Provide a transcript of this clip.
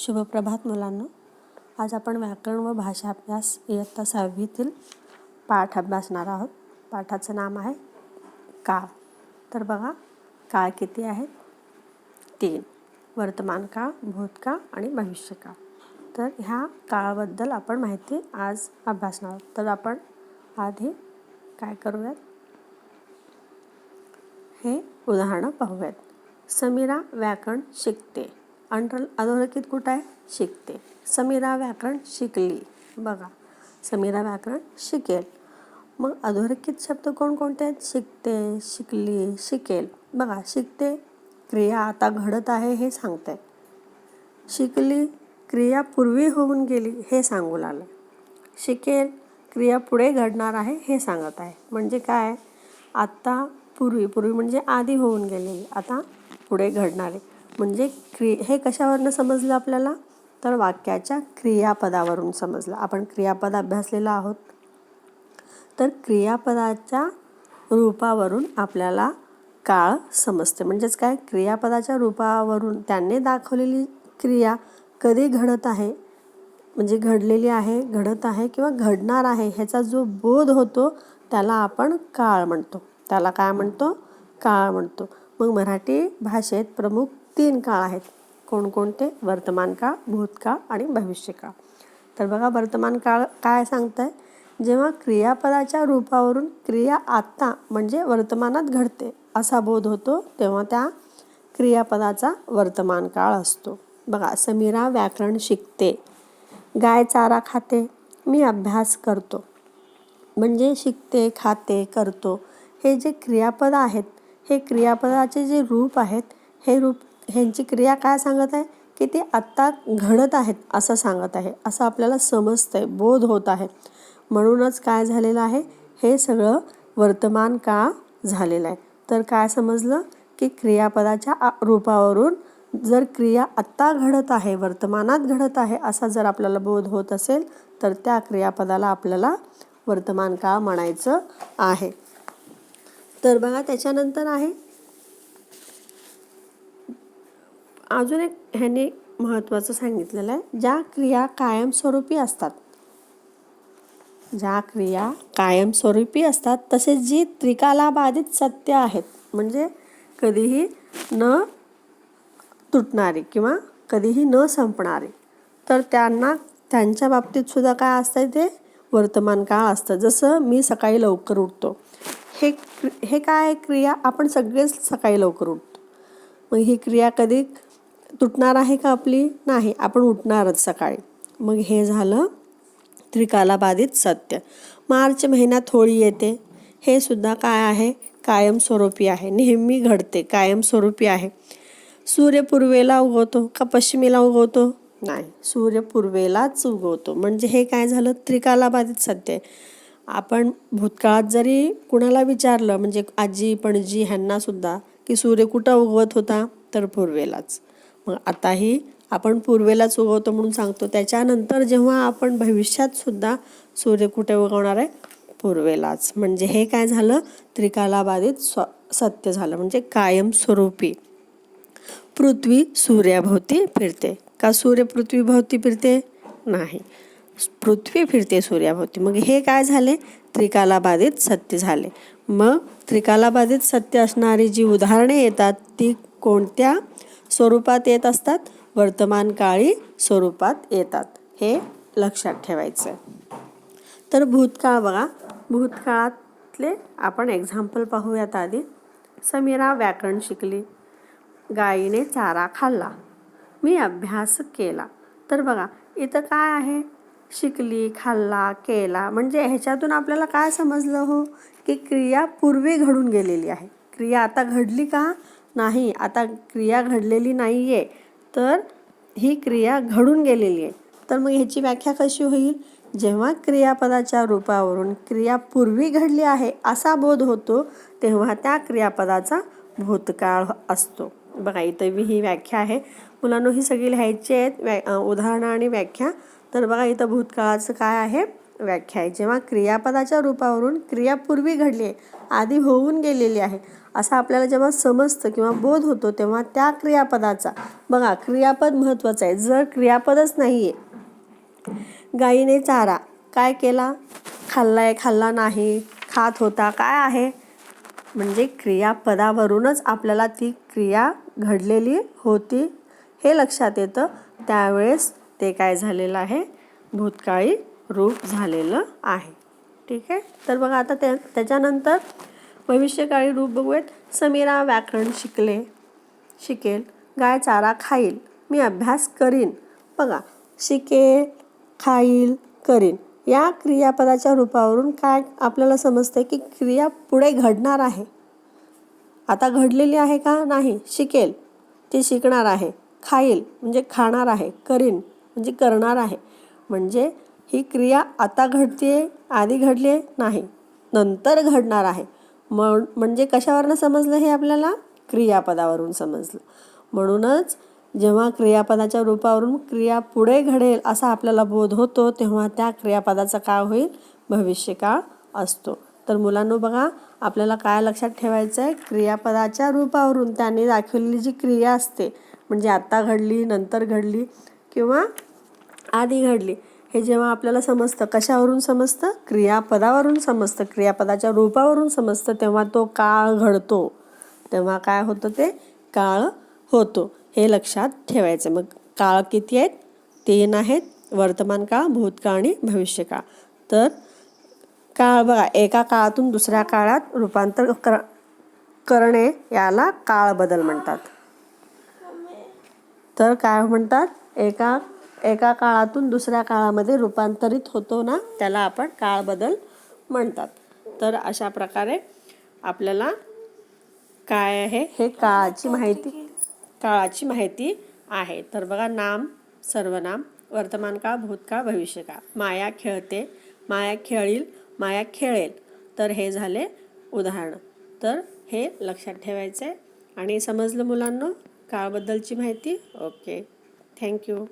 शुभप्रभात मुलांनो. आज आपण व्याकरण व भाषा अभ्यास इयत्ता सहावीतील पाठ अभ्यासणार आहोत. पाठाचं नाम आहे काळ. तर बघा काळ किती आहेत तीन. वर्तमान काळ भूतकाळ आणि भविष्यकाळ तर ह्या काळाबद्दल आपण माहिती आज अभ्यासणार आहोत. तर आपण आधी काय करूयात? हे उदाहरणं पाहूयात. समीरा व्याकरण शिकते. अंडर अधोरेखित कुठं आहे? शिकते. समीरा व्याकरण शिकली. बघा. समीरा व्याकरण शिकेल. मग अधोरेखित शब्द कोणकोणते आहेत? शिकते शिकली शिकेल. बघा शिकते क्रिया आता घडत आहे हे सांगते. शिकली क्रिया पूर्वी होऊन गेली हे सांगू लागलं. शिकेल क्रिया पुढे घडणार आहे हे सांगत आहे. म्हणजे काय? आत्ता पूर्वी पूर्वी म्हणजे आधी होऊन गेलेली आता पुढे घडणारे म्हणजे क्रि हे कशावरनं समजलं आपल्याला? तर वाक्याच्या क्रियापदावरून समजलं. आपण क्रियापद अभ्यासलेलं आहोत. तर क्रियापदाच्या रूपावरून आपल्याला काळ समजते. म्हणजेच काय? क्रियापदाच्या रूपावरून त्यांनी दाखवलेली क्रिया कधी घडत आहे? म्हणजे घडलेली आहे घडत आहे किंवा घडणार आहे ह्याचा जो बोध होतो त्याला आपण काळ म्हणतो. त्याला काय म्हणतो? काळ म्हणतो. मग मराठी भाषेत प्रमुख तीन काळ आहेत. कोणकोणते? वर्तमान काळ भूतकाळ आणि भविष्यकाळ. तर बघा वर्तमान काळ काय सांगत आहे जेव्हा क्रियापदाच्या रूपावरून क्रिया आत्ता म्हणजे वर्तमानात घडते असा बोध होतो तेव्हा त्या क्रियापदाचा वर्तमान काळ असतो. बघा समीरा व्याकरण शिकते गाय चारा खाते मी अभ्यास करतो. म्हणजे शिकते खाते करतो. हे जे क्रियापद आहेत हे क्रियापदाचे जे रूप आहेत हे रूप ह्यांची क्रिया काय सांगत आहे? की ते आत्ता घडत आहेत असं सांगत आहे. असं आपल्याला समजतं आहे बोध होत आहे. म्हणूनच काय झालेलं आहे? हे सगळं वर्तमान का झालेलं आहे? तर काय समजलं? की क्रियापदाच्या रूपावरून जर क्रिया आत्ता घडत आहे वर्तमानात घडत आहे असा जर आपल्याला बोध होत असेल तर त्या क्रियापदाला आपल्याला वर्तमान काळ म्हणायचं आहे? तर बघा त्याच्यानंतर आहे अजून एक ह्याने महत्त्वाचं सांगितलेलं आहे ज्या क्रिया कायमस्वरूपी असतात. ज्या क्रिया कायमस्वरूपी असतात तसेच जी त्रिकालाबाधित सत्य आहेत म्हणजे कधीही न तुटणारी किंवा कधीही न संपणारी तर त्यांना त्यांच्या बाबतीत सुद्धा काय असतं ते? वर्तमान काळ असतं. जसं मी सकाळी लवकर उठतो. हे हे काय क्रिया? आपण सगळेच सकाळी लवकर उठतो. मग ही क्रिया कधी तुटणार आहे का आपली? नाही आपण उठणारच सकाळी. मग हे झालं त्रिकालाबाधित सत्य. मार्च महिन्यात होळी येते. हे सुद्धा काय आहे? कायमस्वरूपी आहे. नेहमी घडते. कायमस्वरूपी आहे. सूर्य पूर्वेला उगवतो का पश्चिमेला उगवतो? नाही सूर्य पूर्वेलाच उगवतो. म्हणजे हे काय झालं? त्रिकालाबाधित सत्य आहे. आपण भूतकाळात जरी कुणाला विचारलं म्हणजे आजी पणजी ह्यांनासुद्धा की सूर्य कुठं उगवत होता? तर पूर्वेलाच. मग आताही आपण पूर्वेलाच उगवतो म्हणून सांगतो. त्याच्यानंतर जेव्हा आपण भविष्यात सुद्धा सूर्य कुठे उगवणार आहे? पूर्वेलाच. म्हणजे हे काय झालं? त्रिकालाबाधित स्व सत्य झालं. म्हणजे कायमस्वरूपी पृथ्वी सूर्याभोवती फिरते. का सूर्य पृथ्वीभोवती फिरते? नाही. पृथ्वी फिरते सूर्याभोवती. मग हे काय झाले? त्रिकालाबाधित सत्य झाले. मग त्रिकालाबाधित सत्य असणारी जी उदाहरणे येतात ती कोणत्या? स्वरूपात येत असतात वर्तमान काळी स्वरूपात येतात. हे लक्षात ठेवायचं. तर भूतकाळ बघा. भूतकाळातले आपण एक्झाम्पल पाहूयात आधी. समीरा व्याकरण शिकली. गायीने चारा खाल्ला. मी अभ्यास केला. तर बघा इथं काय आहे? शिकली खाल्ला केला. म्हणजे ह्याच्यातून आपल्याला काय समजलं हो? की क्रिया पूर्वी घडून गेलेली आहे. क्रिया आता घडली का? नाही आता क्रिया घडलेली नाही आहे तर ही क्रिया घडून गेलेली आहे. तर मग ह्याची व्याख्या कशी होईल? जेव्हा क्रियापदाच्या रूपावरून क्रिया पूर्वी घडली आहे असा बोध होतो तेव्हा त्या क्रियापदाचा भूतकाळ असतो. बघा इथं ही व्याख्या आहे. मुलांना ही सगळी लिहायची आहेत व्या उदाहरणं आणि व्याख्या. तर बघा इथं भूतकाळाचं काय आहे? व्याख्या आहे. जेव्हा क्रियापदाच्या रूपावरून क्रियापूर्वी घडली आहे आधी होऊन गेलेली आहे असं आपल्याला जेव्हा समजतं किंवा बोध होतो तेव्हा त्या क्रियापदाचा बघा क्रियापद महत्त्वाचं आहे. जर क्रियापदच नाही आहे गाईने चारा काय केला? खाल्लाय खाल्ला नाही खात होता काय आहे? म्हणजे क्रियापदावरूनच आपल्याला ती क्रिया घडलेली होती हे लक्षात येतं. त्यावेळेस ते काय झालेलं आहे? भूतकाळी रूप झालेलं आहे. ठीक आहे? तर बघा आता त्या त्याच्यानंतर भविष्यकाळी रूप बघूयात. समीरा व्याकरण शिकले शिकेल. गाय चारा खाईल. मी अभ्यास करीन. बघा शिकेल खाईल करीन. या क्रियापदाच्या रूपावरून काय आपल्याला समजते की क्रिया पुढे घडणार आहे. आता घडलेली आहे का? नाही. शिकेल. ती शिकणार आहे. खाईल. म्हणजे खाणार आहे. करीन. म्हणजे करणार आहे. म्हणजे ही क्रिया आता घडते आधी घडली आहे नाही. नंतर घडणार आहे. म्हण म्हणजे कशावरनं समजलं हे आपल्याला? क्रियापदावरून समजलं. म्हणूनच जेव्हा क्रियापदाच्या रूपावरून क्रिया पुढे घडेल असा आपल्याला बोध होतो तेव्हा त्या क्रियापदाचा काय होईल भविष्यकाळ असतो. तर मुलांनो बघा आपल्याला काय लक्षात ठेवायचं आहे क्रियापदाच्या रूपावरून त्यांनी दाखवलेली जी क्रिया असते म्हणजे आत्ता घडली नंतर घडली किंवा आधी घडली हे जेव्हा आपल्याला समजतं कशावरून समजतं? क्रियापदावरून समजतं. क्रियापदाच्या रूपावरून समजतं. तेव्हा तो काळ घडतो. तेव्हा काय होतं ते? काळ होतो. हे लक्षात ठेवायचं. मग काळ किती आहेत? तीन आहेत. वर्तमान काळ भूतकाळ आणि भविष्यकाळ तर काळ बघा. एका काळातून दुसऱ्या काळात रूपांतर कर करणे याला काळ बदल म्हणतात. तर काय म्हणतात? एका एका काळातून दुसऱ्या काळामध्ये रूपांतरित होतो ना त्याला आपण काळ बदल म्हणतात. तर अशा प्रकारे आपल्याला काय आहे हे काळाची माहिती काळाची माहिती आहे. तर बघा नाम सर्वनाम वर्तमान काळ भूतकाळ भविष्यकाळ माया खेळते माया खेळील माया खेळेल. तर हे झाले उदाहरण. तर हे लक्षात ठेवायचं आहे आणि समजलं मुलांना? काळबद्दलची माहिती? ओके. Thank you.